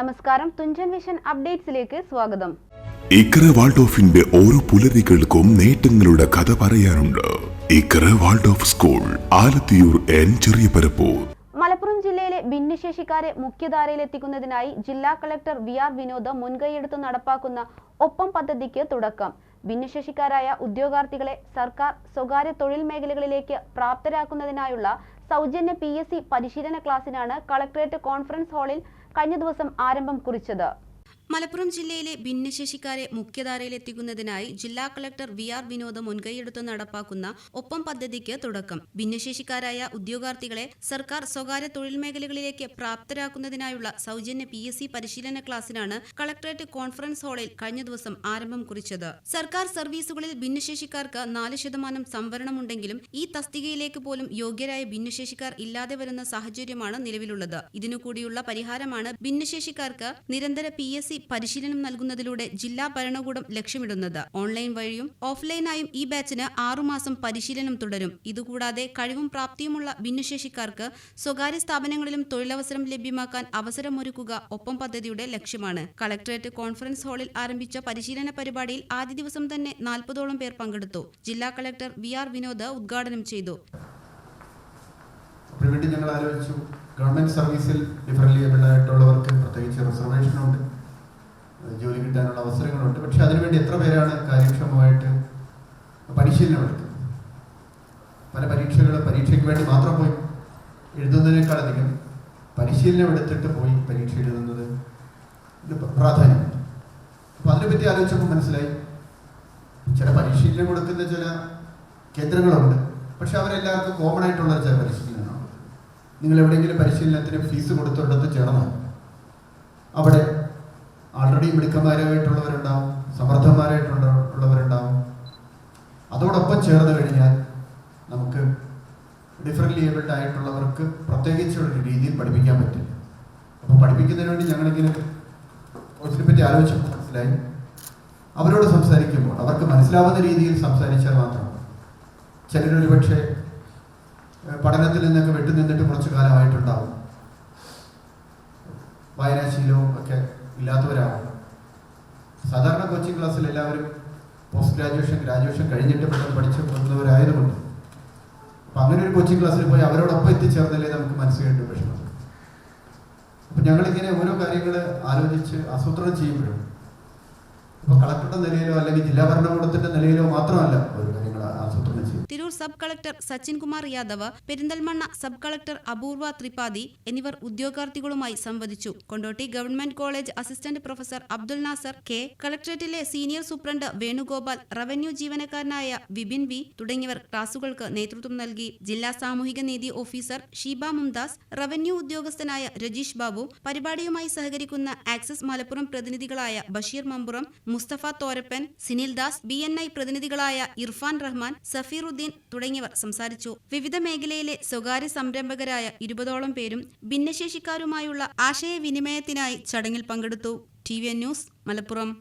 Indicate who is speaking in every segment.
Speaker 1: നമസ്കാരം. തുഞ്ചൻ വിഷൻ അപ്ഡേറ്റ്സിലേക്ക് സ്വാഗതം.
Speaker 2: ഇക്കര വാൾഡോഫിന്റെ ഓരോ പുലരികൾക്കും നേട്ടങ്ങളുടെ കഥ പറയാനുണ്ട്. Ikkara Waldorf school Alathiyur N Cheriya Parappur
Speaker 1: Malappuram ജില്ലയിലെ ഭിന്നശേഷിക്കാരെ മുഖ്യധാരയിലെത്തിക്കുന്നതിനായി ജില്ലാ കളക്ടർ വി ആർ വിനോദ് മുൻകൈയെടുത്ത് നടപ്പാക്കുന്ന ഒപ്പം പദ്ധതിക്ക് തുടക്കം. ഭിന്നശേഷിക്കാരായ ഉദ്യോഗാർത്ഥികളെ സർക്കാർ സ്വകാര്യ തൊഴിൽ മേഖലകളിലേക്ക് പ്രാപ്തരാക്കുന്നതിനായുള്ള സൗജന്യ പി എസ് സി പരിശീലന ക്ലാസ്സിനാണ് കളക്ടറേറ്റ് കോൺഫറൻസ് ഹാളിൽ കഴിഞ്ഞ ദിവസം ആരംഭം കുറിച്ചത് മലപ്പുറം ജില്ലയിലെ ഭിന്നശേഷിക്കാരെ മുഖ്യധാരയിലെത്തിക്കുന്നതിനായി ജില്ലാ കളക്ടർ വി ആർ വിനോദ് മുൻകൈയെടുത്ത് നടപ്പാക്കുന്ന ഒപ്പം പദ്ധതിക്ക് തുടക്കം. ഭിന്നശേഷിക്കാരായ ഉദ്യോഗാർത്ഥികളെ സർക്കാർ സ്വകാര്യ തൊഴിൽ മേഖലകളിലേക്ക് പ്രാപ്തരാക്കുന്നതിനായുള്ള സൗജന്യ പി എസ് സി പരിശീലന ക്ലാസ്സിനാണ് കളക്ടറേറ്റ് കോൺഫറൻസ് ഹാളിൽ കഴിഞ്ഞ ദിവസം ആരംഭം കുറിച്ചത്. സർക്കാർ സർവീസുകളിൽ ഭിന്നശേഷിക്കാർക്ക് നാല് ശതമാനം സംവരണമുണ്ടെങ്കിലും ഈ തസ്തികയിലേക്ക് പോലും യോഗ്യരായ ഭിന്നശേഷിക്കാർ ഇല്ലാതെ വരുന്ന സാഹചര്യമാണ് നിലവിലുള്ളത്. ഇതിനു കൂടിയുള്ള പരിഹാരമാണ് ഭിന്നശേഷിക്കാർക്ക് നിരന്തര പി എസ് സി പരിശീലനം നൽകുന്നതിലൂടെ ജില്ലാ ഭരണകൂടം ലക്ഷ്യമിടുന്നത്. ഓൺലൈൻ വഴിയും ഓഫ്ലൈനായും ഈ ബാച്ചിന് ആറുമാസം പരിശീലനം തുടരും. ഇതുകൂടാതെ കഴിവും പ്രാപ്തിയുമുള്ള ഭിന്നശേഷിക്കാർക്ക് സ്വകാര്യ സ്ഥാപനങ്ങളിലും തൊഴിലവസരം ലഭ്യമാക്കാൻ അവസരമൊരുക്കുക ഒപ്പം പദ്ധതിയുടെ ലക്ഷ്യമാണ്. കളക്ടറേറ്റ് കോൺഫറൻസ് ഹാളിൽ ആരംഭിച്ച പരിശീലന പരിപാടിയിൽ ആദ്യ ദിവസം തന്നെ നാൽപ്പതോളം പേർ പങ്കെടുത്തു. ജില്ലാ കളക്ടർ വി ആർ വിനോദ് ഉദ്ഘാടനം ചെയ്തു.
Speaker 3: ഞങ്ങൾ ആലോചിച്ചു. ഗവൺമെന്റ് സർവീസിൽ ഡിഫറൻലി ഏബിൾഡ് പല പരീക്ഷകൾ പരീക്ഷയ്ക്ക് വേണ്ടി മാത്രം പോയി. എഴുതുന്നതിനേക്കാളധികം പരിശീലനം എടുത്തിട്ട് പോയി പരീക്ഷ എഴുതുന്നത് പ്രാധാന്യം. അപ്പോൾ അതിനെപ്പറ്റി ആലോചിച്ചപ്പോൾ മനസ്സിലായി. ചില പരിശീലനം കൊടുക്കുന്ന ചില കേന്ദ്രങ്ങളുണ്ട്. പക്ഷെ അവരെല്ലാവർക്കും കോമൺ ആയിട്ടുള്ള ചില പരിശീലനമാണ് നിങ്ങൾ എവിടെയെങ്കിലും പരിശീലനത്തിന് ഫീസ് കൊടുത്തിടത്ത് ചേർന്നാൽ അവിടെ ആൾറെഡി മിടുക്കന്മാരായിട്ടുള്ളവരുണ്ടാവും സമർത്ഥന്മാരായിട്ടുള്ള ഉള്ളവരുണ്ടാവും. അതോടൊപ്പം ചേർന്ന് കഴിഞ്ഞാൽ നമുക്ക് ഏബിൾഡ് ആയിട്ടുള്ളവർക്ക് പ്രത്യേകിച്ച് ഒരു രീതിയിൽ പഠിപ്പിക്കാൻ പറ്റില്ല. അപ്പോൾ പഠിപ്പിക്കുന്നതിന് വേണ്ടി ഞങ്ങളിങ്ങനെ കോഴ്സിനെ പറ്റി ആലോചിച്ചു. മനസ്സിലായി? അവരോട് സംസാരിക്കുമ്പോൾ അവർക്ക് മനസ്സിലാവുന്ന രീതിയിൽ സംസാരിച്ചാൽ മാത്രം ചിലരൊരു പക്ഷേ പഠനത്തിൽ നിന്നൊക്കെ വിട്ടു നിന്നിട്ട് കുറച്ച് കാലമായിട്ടുണ്ടാവും. വായനാശീലവും ഒക്കെ ഇല്ലാത്തവരാവും. സാധാരണ കോച്ചിങ് ക്ലാസ്സിൽ എല്ലാവരും പോസ്റ്റ് ഗ്രാജുവേഷൻ ഗ്രാജുവേഷൻ കഴിഞ്ഞിട്ട് പെട്ടെന്ന് പഠിച്ചു പോകുന്നവരായതുകൊണ്ട് അങ്ങനെ ഒരു കോച്ചിങ് ക്ലാസ്സിൽ പോയി അവരോടൊപ്പം എത്തിച്ചേർന്നല്ലേ നമുക്ക് മനസ്സിലായിട്ട് വിഷമം. അപ്പം ഞങ്ങളിങ്ങനെ ഓരോ കാര്യങ്ങൾ ആലോചിച്ച് ആസൂത്രണം ചെയ്യുമ്പോഴും ഇപ്പോൾ കളക്ടറുടെ നിലയിലോ അല്ലെങ്കിൽ ജില്ലാ ഭരണകൂടത്തിന്റെ നിലയിലോ മാത്രമല്ല ഓരോ കാര്യങ്ങൾ ആസൂത്രണം ചെയ്യും
Speaker 1: Tirur sub collector Sachin Kumar Yadav Perinthalmanna sub collector Apoorva Tripathi എന്നിവർ ഉദ്യോഗാർത്ഥികളുമായി സംവദിച്ചു. Kondotty government college assistant professor Abdul Nasser K കളക്ടറേറ്റിലെ senior superintendent Venugopal revenue ജീവനക്കാരനായ വിപിൻ വി തുടങ്ങിയവർ ക്ലാസുകൾക്ക് നേതൃത്വം നൽകി. ജില്ലാ സാമൂഹിക നീതി ഓഫീസർ ഷീബ മുംദാസ് റവന്യൂ ഉദ്യോഗസ്ഥനായ രജീഷ് ബാബു പരിപാടിയുമായി സഹകരിക്കുന്ന ആക്സിസ് മലപ്പുറം പ്രതിനിധികളായ ബഷീർ മമ്പുറം മുസ്തഫ തോരപ്പൻ സിനിൽ ദാസ് ബി പ്രതിനിധികളായ ഇർഫാൻ റഹ്മാൻ സഫീറുദ്ദീൻ തുടങ്ങിയവർ സംസാരിച്ചു. വിവിധ മേഖലയിലെ സ്വകാര്യ സംരംഭകരായ ഇരുപതോളം പേരും ഭിന്നശേഷിക്കാരുമായുള്ള ആശയവിനിമയത്തിനായി ചടങ്ങിൽ പങ്കെടുത്തു. T V news Malappuram.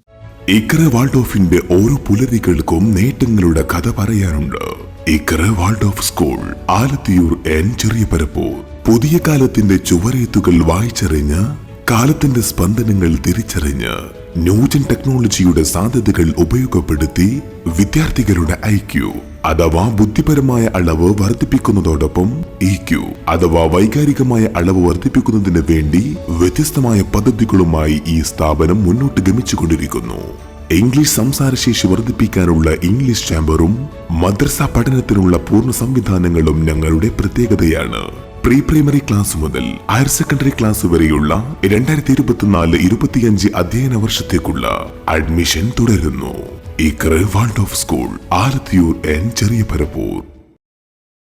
Speaker 2: Ikkara വാൾഡോഫിന്റെ ഓരോ പുലരികൾക്കും നേട്ടങ്ങളുടെ കഥ പറയാനുണ്ട്. Ikkara Waldorf school Alathiyur N Cheriya Parappur പുതിയ കാലത്തിന്റെ ചുവരേത്തുകൾ വായിച്ചറിഞ്ഞ് കാലത്തിന്റെ സ്പന്ദനങ്ങൾ തിരിച്ചറിഞ്ഞ് ന്യൂജൻ ടെക്നോളജിയുടെ സാധ്യതകൾ ഉപയോഗപ്പെടുത്തി വിദ്യാർത്ഥികളുടെ ഐക്യു. അഥവാ ബുദ്ധിപരമായ അളവ് വർദ്ധിപ്പിക്കുന്നതോടൊപ്പം ഇ ക്യു അഥവാ വൈകാരികമായ അളവ് വർദ്ധിപ്പിക്കുന്നതിന് വേണ്ടി വ്യത്യസ്തമായ പദ്ധതികളുമായി ഈ സ്ഥാപനം മുന്നോട്ട് ഗമിച്ചുകൊണ്ടിരിക്കുന്നു. ഇംഗ്ലീഷ് സംസാരശേഷി വർദ്ധിപ്പിക്കാനുള്ള ഇംഗ്ലീഷ് ചാമ്പറും മദ്രസ പഠനത്തിനുള്ള പൂർണ സംവിധാനങ്ങളും ഞങ്ങളുടെ പ്രത്യേകതയാണ്. പ്രീ പ്രൈമറി ക്ലാസ് മുതൽ ഹയർ സെക്കൻഡറി ക്ലാസ് വരെയുള്ള രണ്ടായിരത്തി ഇരുപത്തിനാല് ഇരുപത്തിയഞ്ച് അധ്യയന വർഷത്തേക്കുള്ള അഡ്മിഷൻ തുടരുന്നു. ഇക്കറ് Waldorf school Alathiyur N Cheriya Parappur